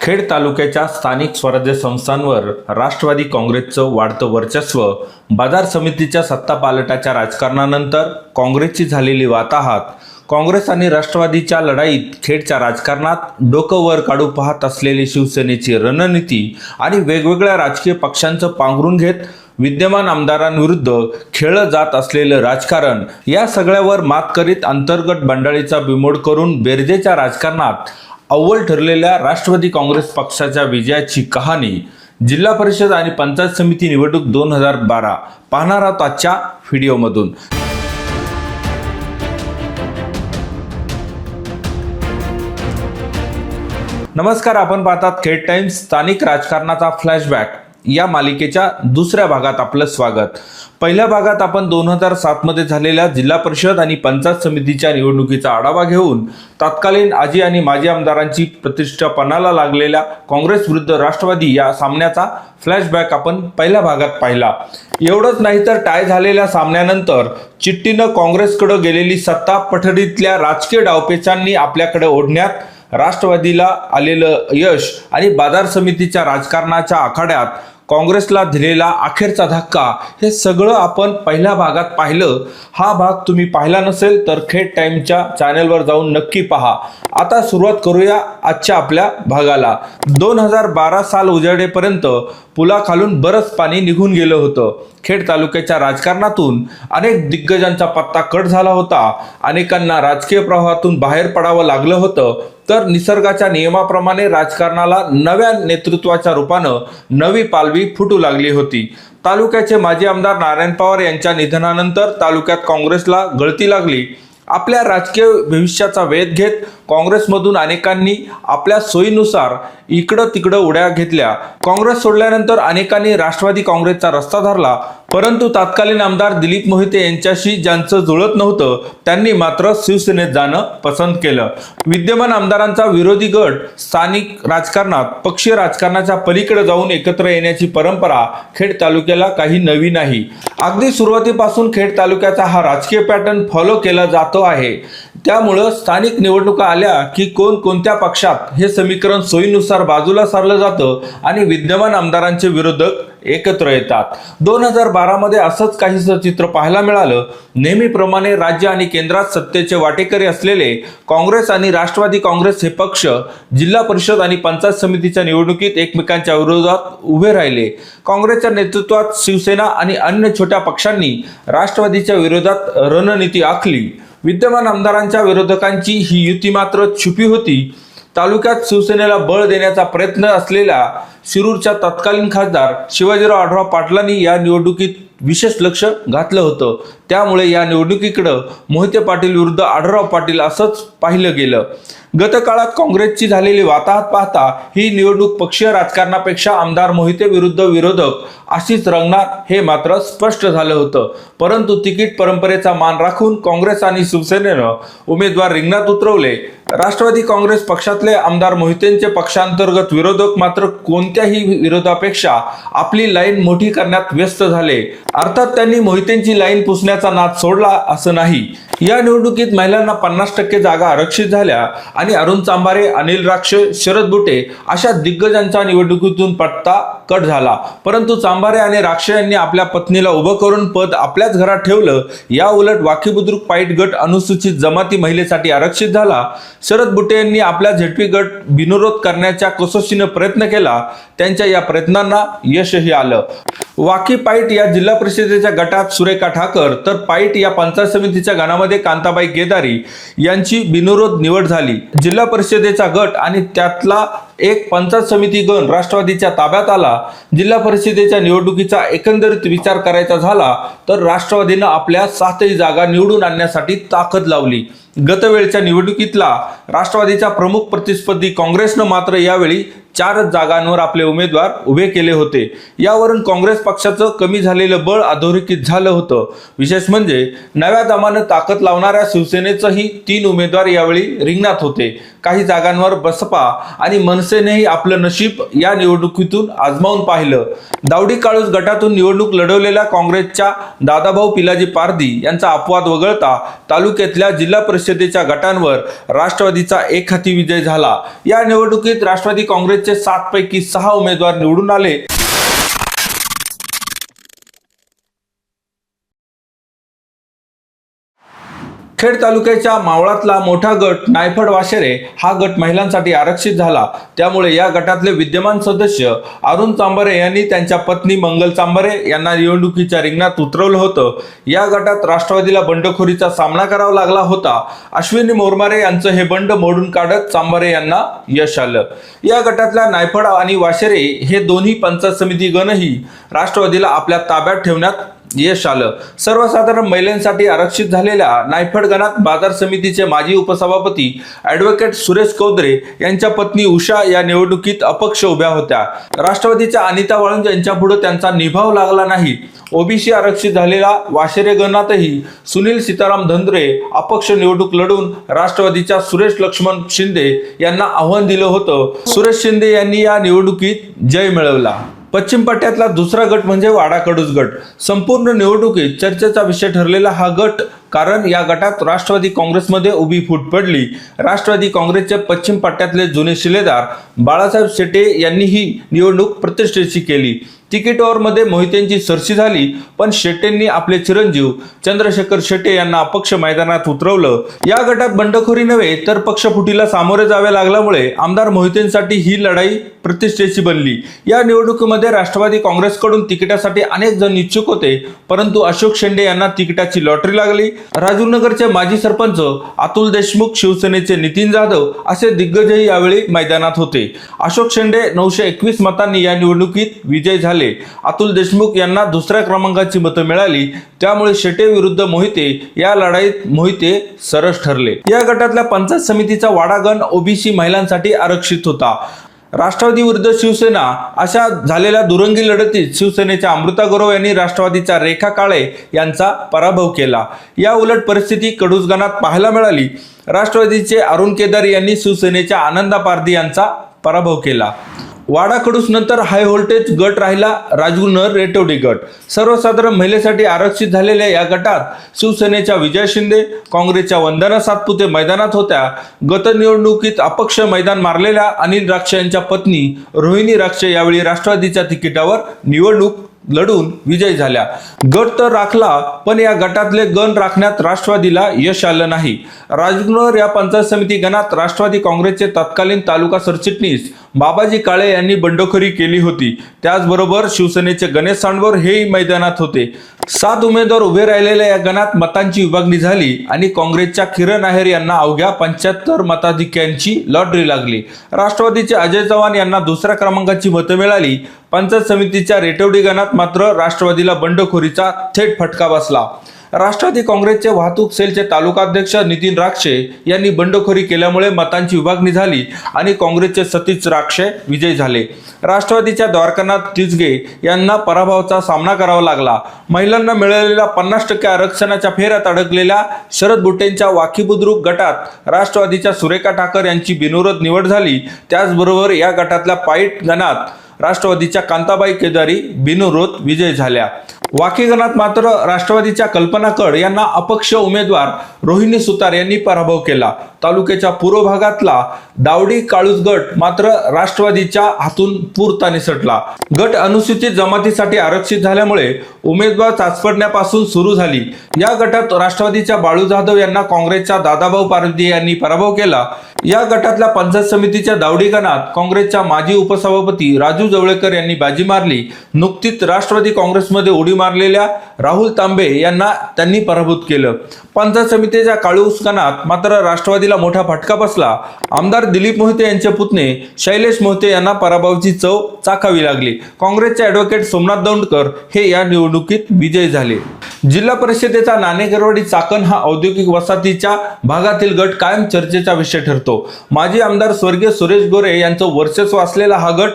खेड तालुक्याच्या स्थानिक स्वराज्य संस्थांवर राष्ट्रवादी काँग्रेसचं वाढतं वर्चस्व बाजार समितीच्या सत्तापालटाच्या राजकारणानंतर काँग्रेसची झालेली वाताहात काँग्रेस आणि राष्ट्रवादीच्या लढाईत खेडच्या राजकारणात डोकं वर काढू पाहत असलेली शिवसेनेची रणनीती आणि वेगवेगळ्या राजकीय पक्षांचं पांघरून घेत विद्यमान आमदारांविरुद्ध खेळलं जात असलेलं राजकारण या सगळ्यावर मात करीत अंतर्गत बंडाळीचा बिमोड करून बेरजेच्या राजकारणात अव्वल ठरलेल्या राष्ट्रवादी काँग्रेस पक्षाच्या विजयाची कहाणी जिल्हा परिषद आणि पंचायत समिती निवडणूक दोन हजार बारा. पाहणार आहोत आजच्या व्हिडिओमधून. नमस्कार आपण पाहतात खेड टाइम्स स्थानिक राजकारणाचा फ्लॅशबॅक या मालिकेच्या दुसऱ्या भागात आपलं स्वागत. पहिल्या भागात आपण दोन हजार सातमध्ये झालेल्या जिल्हा परिषद आणि पंचायत समितीच्या निवडणुकीचा आढावा घेऊन तत्कालीन आजी आणि माजी आमदारांची प्रतिष्ठा पणाला लागलेल्या काँग्रेस विरुद्ध राष्ट्रवादी या सामन्याचा फ्लॅशबॅक आपण पहिल्या भागात पाहिला. एवढंच नाही तर टाय झालेल्या सामन्यानंतर चिठ्ठीनं काँग्रेसकडे गेलेली सत्ता पठडीतल्या राजकीय डावपेचांनी आपल्याकडे ओढण्यात राष्ट्रवादीला आलेलं यश आणि बाजार समितीच्या राजकारणाच्या आखाड्यात काँग्रेसला दिलेला अखेरचा धक्का हे सगळं आपण पहिल्या भागात पाहिलं. हा भाग तुम्ही पाहिला नसेल तर खेड टाईमच्या चॅनलवर जाऊन नक्की पहा. आता सुरुवात करूया आजच्या आपल्या भागाला. दोन हजार बारा साल उजाडेपर्यंत पुलाखालून बरंच पाणी निघून गेलं होतं. खेड तालुक्याच्या राजकारणातून अनेक दिग्गजांचा पत्ता कट झाला होता. अनेकांना राजकीय प्रवाहातून बाहेर पडावं लागलं होतं. तर निसर्गाच्या नियमाप्रमाणे राजकारणाला नव्या नेतृत्वाच्या रूपानं नवी पालवी फुटू लागली होती. तालुक्याचे माजी आमदार नारायण पवार यांच्या निधनानंतर तालुक्यात काँग्रेसला गळती लागली. आपल्या राजकीय भविष्याचा वेध घेत काँग्रेसमधून अनेकांनी आपल्या सोयीनुसार इकडं तिकडं उड्या घेतल्या. काँग्रेस सोडल्यानंतर अनेकांनी राष्ट्रवादी काँग्रेसचा रस्ता धरला. परंतु तत्कालीन आमदार दिलीप मोहिते यांच्याशी ज्यांचं जुळत नव्हतं त्यांनी मात्र शिवसेनेत जाणं पसंत केलं. विद्यमान आमदारांचा विरोधी गट स्थानिक राजकारणात पक्षीय राजकारणाच्या पलीकडे जाऊन एकत्र येण्याची परंपरा खेड तालुक्याला काही नवी नाही. अगदी सुरुवातीपासून खेड तालुक्याचा हा राजकीय पॅटर्न फॉलो केला जातो आहे. त्यामुळं स्थानिक निवडणुका आल्या की कोण कोणत्या पक्षात हे समीकरण सोयीनुसार बाजूला सारलं जातं आणि विद्यमान आमदारांचे विरोधक एकत्र येतात. दोन हजार बारामध्ये असंच काहीसं चित्र पाहायला मिळालं. नेहमीप्रमाणे राज्य आणि केंद्रात सत्तेचे वाटेकरी असलेले काँग्रेस आणि राष्ट्रवादी काँग्रेस हे पक्ष जिल्हा परिषद आणि पंचायत समितीच्या निवडणुकीत एकमेकांच्या विरोधात उभे राहिले. काँग्रेसच्या नेतृत्वात शिवसेना आणि अन्य छोट्या पक्षांनी राष्ट्रवादीच्या विरोधात रणनीती आखली. विद्यमान आमदारांच्या विरोधकांची ही युती मात्र छुपी होती. तालुक्यात शिवसेनेला बळ देण्याचा प्रयत्न असलेल्या शिरूरच्या तत्कालीन खासदार शिवाजीराव आढराव पाटलांनी या निवडणुकीत विशेष लक्ष घातलं होतं. त्यामुळे या निवडणुकीकडं मोहिते पाटील विरुद्ध आढराव पाटील असंच पाहिलं गेलं. गतकाळात काँग्रेसची झालेली वाताहत पाहता ही निवडणूक पक्षीय राजकारणापेक्षा आमदार मोहिते विरुद्ध विरोधक अशीच रंगणार हे मात्र स्पष्ट झालं होतं. परंतु तिकीट परंपरेचा मान राखून काँग्रेस आणि शिवसेनेनं उमेदवार रिंगणात उतरवले. राष्ट्रवादी काँग्रेस पक्षातले आमदार मोहितेंचे पक्षांतर्गत विरोधक मात्र कोणत्याही विरोधापेक्षा आपली लाईन मोठी करण्यात व्यस्त झाले. अर्थात त्यांनी मोहितेंची लाईन पुसण्याचा नाद सोडला असं नाही. या निवडणुकीत महिलांना पन्नास टक्के जागा आरक्षित झाल्या आणि अरुण चांबारे अनिल राक्ष शरद बुटे अशा दिग्गजांचा निवडणुकीतून पत्ता कट झाला. परंतु चांभारे आणि राक्षे यांनी आपल्या पत्नीला उभं करून पद आपल्याच घरात ठेवलं. या उलट वाकी बुद्रुक पाईट गट अनुसूचित जमाती महिलेसाठी आरक्षित झाला. शरद बुटे यांनी आपल्या झेटवी गट बिनविरोध करण्याच्या कसोशीनं प्रयत्न केला. त्यांच्या या प्रयत्नांना यशही आलं. वाकी पाईट या जिल्हा परिषदेच्या गटात सुरेखा ठाकर तर पाईट या पंचायत समितीच्या गणामध्ये कांताबाई केदारी यांची बिनविरोध निवड झाली. जिल्हा परिषदेचा गट आणि त्यातला एक पंचायत समिती गण राष्ट्रवादीच्या ताब्यात आला जिल्हा परिषदेच्या निवडणुकीचा एकंदरीत विचार करायचा झाला तर राष्ट्रवादीनं आपल्या सातही जागा निवडून आणण्यासाठी ताकद लावली. गतवेळच्या निवडणुकीतला राष्ट्रवादीचा प्रमुख प्रतिस्पर्धी काँग्रेसनं मात्र यावेळी चारच जागांवर आपले उमेदवार उभे केले होते. यावरून काँग्रेस पक्षाचं कमी झालेलं बळ अधोरेखित झालं होतं. विशेष म्हणजे नव्या दमानं ताकद लावणाऱ्या शिवसेनेचंही तीन उमेदवार यावेळी रिंगणात होते. काही जागांवर बसपा आणि मनसेनेही आपलं नशीब या निवडणुकीतून आजमावून पाहिलं. दावडी काळूस गटातून निवडणूक लढवलेल्या काँग्रेसच्या दादाभाऊ पिलाजी पारदी यांचा अपवाद वगळता तालुक्यातल्या जिल्हा परिषदेच्या गटांवर राष्ट्रवादीचा एक हाती विजय झाला. या निवडणुकीत राष्ट्रवादी काँग्रेसचे सात पैकी सहा उमेदवार निवडून आले. खेड तालुक्याच्या मावळातला मोठा गट नायफड वाशेरे हा गट महिलांसाठी आरक्षित झाला. त्यामुळे या गटातले विद्यमान सदस्य अरुण चांबारे यांनी त्यांच्या पत्नी मंगल चांबारे यांना निवडणुकीच्या रिंगणात उतरवलं होतं. या गटात राष्ट्रवादीला बंडखोरीचा सामना करावा लागला होता. अश्विनी मोरमारे यांचं हे बंड मोडून काढत चांबारे यांना यश आलं. या गटातल्या नायफड आणि वाशेरे हे दोन्ही पंचायत समिती गणही राष्ट्रवादीला आपल्या ताब्यात ठेवण्यात यश आलं. सर्वसाधारण महिलांसाठी आरक्षित झालेल्या नायफड गणात बाजार समितीचे माजी उपसभापती ॲडव्होकेट सुरेश कौदरे यांच्या पत्नी उषा या निवडणुकीत अपक्ष उभ्या होत्या. राष्ट्रवादीच्या अनिता वाळुंज यांच्या पुढे त्यांचा निभाव लागला नाही. ओबीसी आरक्षित झालेल्या वाशेरे गणातही सुनील सीताराम धंद्रे अपक्ष निवडणूक लढून राष्ट्रवादीच्या सुरेश लक्ष्मण शिंदे यांना आव्हान दिलं होतं. सुरेश शिंदे यांनी या निवडणुकीत जय मिळवला. पश्चिम पट्ट्यातला दुसरा गट म्हणजे वाडा कडूस गट. संपूर्ण निवडणुकीत चर्चेचा विषय ठरलेला हा गट कारण या गटात राष्ट्रवादी काँग्रेसमध्ये उभी फूट पडली. राष्ट्रवादी काँग्रेसचे पश्चिम पट्ट्यातले जुने शिलेदार बाळासाहेब शेटे यांनीही निवडणूक प्रतिष्ठेची केली. तिकीट ओव्हरमध्ये मोहितेंची सरशी झाली पण शेट्टेंनी आपले चिरंजीव चंद्रशेखर शेट्टे यांना अपक्ष मैदानात उतरवलं. या गटात बंडखोरी नव्हे तर पक्षफुटीला सामोरे जावे लागल्यामुळे आमदार मोहितेंसाठी ही लढाई प्रतिष्ठेची बनली. या निवडणुकीमध्ये राष्ट्रवादी काँग्रेसकडून तिकिटासाठी अनेक जण इच्छुक होते परंतु अशोक शेंडे यांना तिकिटाची लॉटरी लागली. राजूरनगरचे माजी सरपंच अतुल देशमुख शिवसेनेचे नितीन जाधव असे दिग्गजही यावेळी मैदानात होते. अशोक शेंडे नऊशे एकवीस मतांनी या निवडणुकीत विजय झाले. अतुल देशमुख यांना दुसऱ्या क्रमांकाची मतं मिळाली. त्यामुळे शेटे विरुद्ध मोहिते या लढाईत मोहिते सरस ठरले. या गटातल्या पंचायत समितीचा वाडागण ओबीसी महिलांसाठी आरक्षित होता. राष्ट्रवादी विरुद्ध शिवसेना अशा झालेल्या दुरंगी लढतीत शिवसेनेच्या अमृता गौरव यांनी राष्ट्रवादीच्या रेखा काळे यांचा पराभव केला. या उलट परिस्थिती कडूस पाहायला मिळाली. राष्ट्रवादीचे अरुण केदार यांनी शिवसेनेच्या आनंदा पारधी यांचा पराभव केला. वाडा कडूस नंतर हाय व्होल्टेज गट राहिला राजगुनर रेटवडी गट. सर्वसाधारण महिलेसाठी आरक्षित झालेल्या या गटात शिवसेनेच्या विजय शिंदे काँग्रेसच्या वंदना सातपुते मैदानात होत्या. गतनिवडणुकीत अपक्ष मैदान मारलेल्या अनिल राक्षे यांच्या पत्नी रोहिणी राक्षे यावेळी राष्ट्रवादीच्या तिकिटावर निवडणूक लढून विजयी झाल्या. गट तर राखला पण या गटातले गण राखण्यात राष्ट्रवादीला यश आलं नाही. राजगुनर या पंचायत समिती गणात राष्ट्रवादी काँग्रेसचे तत्कालीन तालुका सरचिटणीस बाबाजी काळे यांनी बंडखोरी केली होती. त्याचबरोबर शिवसेनेचे गणेश सांडवर हेही मैदानात होते. सात उमेदवार उभे राहिलेल्या या गणात मतांची विभागणी झाली आणि काँग्रेसच्या किरण आहेर यांना अवघ्या पंच्याहत्तर मताधिक्यांची लॉटरी लागली. राष्ट्रवादीचे अजय चव्हाण यांना दुसऱ्या क्रमांकाची मतं मिळाली. पंचायत समितीच्या रेटवडी गणात मात्र राष्ट्रवादीला बंडखोरीचा थेट फटका बसला. राष्ट्रवादी काँग्रेसचे वाहतूक सेलचे तालुकाध्यक्ष नितीन राक्षे यांनी बंडखोरी केल्यामुळे मतांची विभागणी झाली आणि काँग्रेसचे सतीश राक्षे विजयी झाले. राष्ट्रवादीच्या द्वारकानाथ तिसगे यांना पराभवाचा सामना करावा लागला. महिलांना मिळालेल्या पन्नास टक्के आरक्षणाच्या फेऱ्यात अडकलेल्या शरद बुटेंच्या वाकी बुद्रुक गटात राष्ट्रवादीच्या सुरेखा ठाकर यांची बिनविरोध निवड झाली. त्याचबरोबर या गटातल्या पाईट गणात राष्ट्रवादीच्या कांताबाई केदारी बिनविरोध विजय झाल्या. वाकीगणात मात्र राष्ट्रवादीच्या कल्पना कड यांना अपक्ष उमेदवार रोहिणी सुतार यांनी पराभव केला. तालुक्याच्या पूर्व भागातला दावडी काळूस गट मात्र राष्ट्रवादीच्या हातून पुरता निसटला. गट अनुसूचित जमातीसाठी आरक्षित झाल्यामुळे उमेदवार चाचपडण्यापासून सुरू झाली. या गटात राष्ट्रवादीच्या बाळू जाधव यांना काँग्रेसच्या दादाभाऊ पारधी यांनी पराभव केला. या गटातल्या पंचायत समितीच्या दावडी गणात काँग्रेसच्या माजी उपसभापती राजू जवळेकर यांनी बाजी मारली. नुकतीच राष्ट्रवादी काँग्रेसमध्ये उडी मारलेल्या राहुल तांबे यांना त्यांनी पराभूत केलं. पंचायत समितीच्या काळू गणात मात्र राष्ट्रवादीला मोठा फटका बसला. आमदार दिलीप मोहिते यांचे पुतणे शैलेश मोहिते यांना पराभवाची चव चाखावी लागली. काँग्रेसचे ॲडव्होकेट सोमनाथ दौंडकर हे या निवडणुकीत विजयी झाले. जिल्हा परिषदेचा नाणेकरवाडी चाकण हा औद्योगिक वसाहतीच्या भागातील गट कायम चर्चेचा विषय ठरतो. माजी आमदार स्वर्गीय सुरेश गोरे यांचं वर्चस्व असलेला हा गट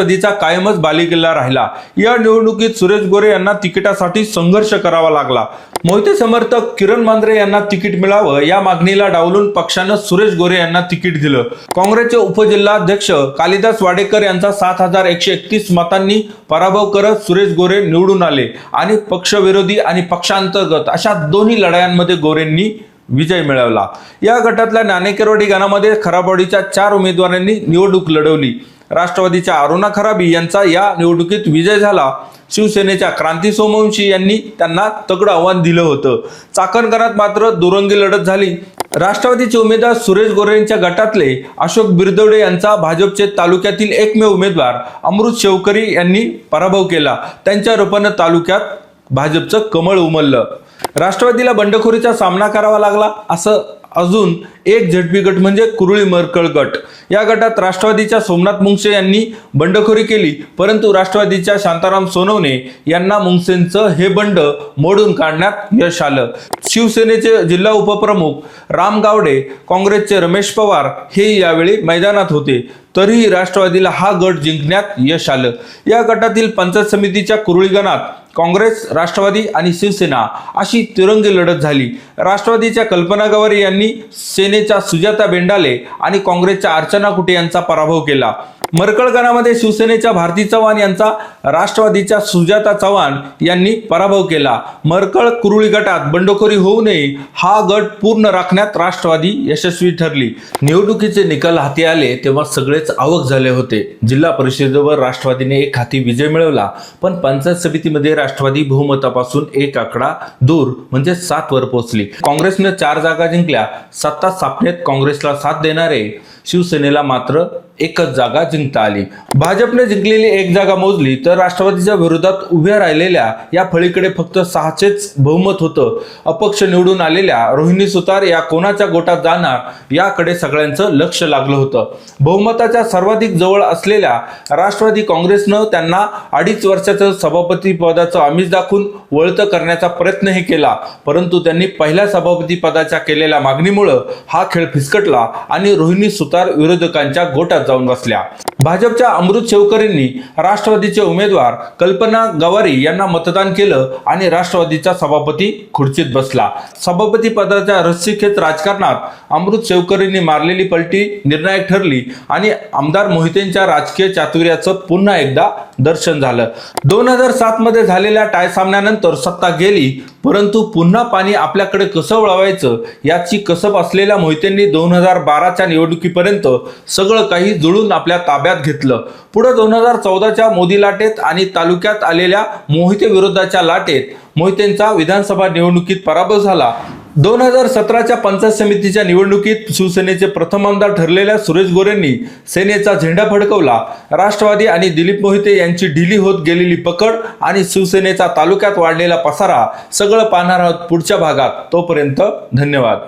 राष्ट्रवादीचा कायमच बालेकिल्ला राहिला. या निवडणुकीत सुरेश गोरे यांना तिकिटासाठी संघर्ष करावा लागला. मोहिते समर्थक किरण मांद्रे यांना तिकीट मिळावं या मागणीला डावलून पक्षानं सुरेश गोरे यांना तिकीट दिलं. काँग्रेसचे उपजिल्हाध्यक्ष कालिदास वाडेकर यांचा सात हजार एकशे एकतीस मतांनी पराभव करत सुरेश गोरे निवडून आले आणि पक्षविरोधी आणि पक्षांतर्गत अशा दोन्ही लढायांमध्ये गोरेंनी विजय मिळवला. या गटातल्या नाणेकेरवाडी गणामध्ये खराबवाडीच्या चार उमेदवारांनी निवडणूक लढवली. राष्ट्रवादीच्या अरुणा खराबी यांचा या निवडणुकीत विजय झाला. शिवसेनेच्या क्रांती सोमवंशी यांनी त्यांना तगडं आव्हान दिलं होतं. चाकणकरात मात्र दुरंगी लढत झाली. राष्ट्रवादीचे उमेदवार सुरेश गोरे यांच्या गटातले अशोक बिरदवडे यांचा भाजपचे तालुक्यातील एकमेव उमेदवार अमृत शेवकरी यांनी पराभव केला. त्यांच्या रूपानं तालुक्यात भाजपचं कमळ उमललं. राष्ट्रवादीला बंडखोरीचा सामना करावा लागला असं अजून एक झडपी गट म्हणजे कुरुळी मरकळ गट. या गटात राष्ट्रवादीच्या सोमनाथ मुंगसे यांनी बंडखोरी केली परंतु राष्ट्रवादीच्या शांताराम सोनवणे यांना मुंगसेंचं हे बंड मोडून काढण्यात यश आलं. शिवसेनेचे जिल्हा उपप्रमुख राम गावडे काँग्रेसचे रमेश पवार हे यावेळी मैदानात होते. तरीही राष्ट्रवादीला हा गट जिंकण्यात यश आलं. या गटातील पंचायत समितीच्या कुरुळी गणात काँग्रेस राष्ट्रवादी आणि शिवसेना अशी तिरंगी लढत झाली. राष्ट्रवादीच्या कल्पना गवारी यांनी सेने शिवसेनेच्या सुजाता बेंडाले आणि काँग्रेसच्या अर्चना कुटे यांचा पराभव केला. मरकळगणामध्ये शिवसेनेच्या भारती चव्हाण यांचा राष्ट्रवादीच्या सुजाता चव्हाण यांनी पराभव केला. मरकळ कुरुळी गटात बंडखोरी होऊ नये हा गट पूर्ण राखण्यात राष्ट्रवादी यशस्वी ठरली. निवडणुकीचे निकाल हाती आले तेव्हा सगळेच आवक झाले होते. जिल्हा परिषदेवर राष्ट्रवादीने एक हाती विजय मिळवला पण पंचायत समितीमध्ये राष्ट्रवादी बहुमतापासून एक आकडा दूर म्हणजे सात वर पोहोचली. काँग्रेसने चार जागा जिंकल्या सत्ता स्थापनेत काँग्रेसला साथ देणारे शिवसेनेला मात्र एकच जागा जिंकता आली. भाजपने जिंकलेली एक जागा मोजली तर राष्ट्रवादीच्या विरोधात उभ्या राहिलेल्या या फळीकडे फक्त सहाचेच बहुमत होतं. अपक्ष निवडून आलेल्या रोहिणी सुतार या कोणाच्या गोटात जाणार याकडे सगळ्यांचं लक्ष लागलं होतं. बहुमताच्या सर्वाधिक जवळ असलेल्या राष्ट्रवादी काँग्रेसनं त्यांना अडीच वर्षाचं सभापती पदाचं आमिष दाखवून वळतं करण्याचा प्रयत्नही केला. परंतु त्यांनी पहिल्या सभापती पदाच्या केलेल्या मागणीमुळं हा खेळ फिसकटला आणि रोहिणी सुतार विरोधकांच्या गोटात जाऊन बसल्या. भाजपच्या अमृत शेवकरींनी राष्ट्रवादीचे उमेदवार कल्पना गवारी यांना मतदान केलं आणि राष्ट्रवादीचा सभापती खुर्चीत बसला. सभापती पदाच्या रस्सीखेच राजकारणात अमृत शेवकरींनी मारलेली पलटी निर्णायक ठरली आणि आमदार मोहितेंच्या राजकीय चातुर्याचं पुन्हा एकदा दर्शन झालं. दोन हजार सात मध्ये झालेल्या टाय सामन्यानंतर सत्ता गेली परंतु पुन्हा पाणी आपल्याकडे कसं वळवायचं याची कसब असलेल्या मोहितेंनी दोन हजार बाराच्या निवडणुकीपर्यंत सगळं काही जुळून आपल्या ताब्यात घेतलं. पुढे दोन हजार चौदाच्या मोदी लाटेत आणि तालुक्यात आलेल्या मोहिते विरोधाच्या लाटेत मोहितेंचा विधानसभा निवडणुकीत पराभव झाला. दोन हजार सतराच्या पंचायत समितीच्या निवडणुकीत शिवसेनेचे प्रथम आमदार ठरलेल्या सुरेश गोरेंनी सेनेचा झेंडा फडकवला. राष्ट्रवादी आणि दिलीप मोहिते यांची ढिली होत गेलेली पकड आणि शिवसेनेचा तालुक्यात वाढलेला पसारा सगळं पाहणार आहोत पुढच्या भागात. तोपर्यंत धन्यवाद.